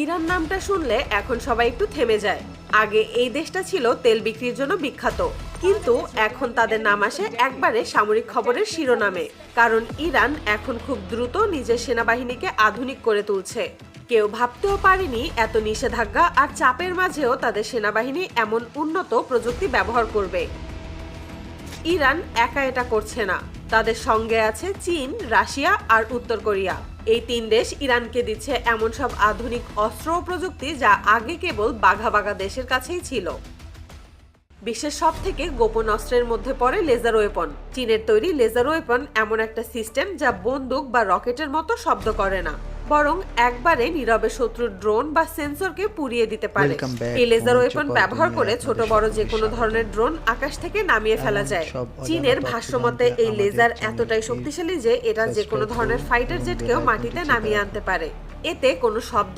Iran নামটা শুনলে এখন সবাই একটু থেমে যায়। আগে এই দেশটা ছিল তেল বিক্রির জন্য বিখ্যাত, কিন্তু এখন তাদের নাম আসে একবারে সামরিক খবরের শিরোনামে, কারণ ইরান এখন খুব দ্রুত নিজের সেনাবাহিনীকে আধুনিক করে তুলছে। কেউ ভাবতেও পারেনি এত নিষেধাজ্ঞা আর চাপের মাঝেও তাদের সেনাবাহিনী এমন উন্নত প্রযুক্তি ব্যবহার করবে। ইরান একা এটা করছে না, তাদের সঙ্গে আছে চীন, রাশিয়া আর উত্তর কোরিয়া। এই তিন দেশ ইরানকে দিচ্ছে এমন সব আধুনিক অস্ত্র ও প্রযুক্তি যা আগে কেবল বাঘা বাঘা দেশের কাছেই ছিল। বিশ্বের সব থেকে গোপন অস্ত্রের মধ্যে পড়ে লেজার ওয়েপন। চীনের তৈরি লেজার ওয়েপন এমন একটা সিস্টেম যা বন্দুক বা রকেটের মতো শব্দ করে না। বরং একবারে নীরবে শত্রুর ড্রোন বা সেন্সরকে পুড়িয়ে দিতে পারে। এই লেজার ওয়েপন ব্যবহার করে ছোট বড় যে কোনো ধরনের ড্রোন আকাশ থেকে নামিয়ে ফেলা যায়। চীনের তথ্য ভাষ্য জানতে মতে এই লেজার এতটাই শক্তিশালী যে এটা যে কোনো ধরনের ফাইটার জেটকেও মাটিতে নামিয়ে আনতে পারে। এতে কোনো শব্দ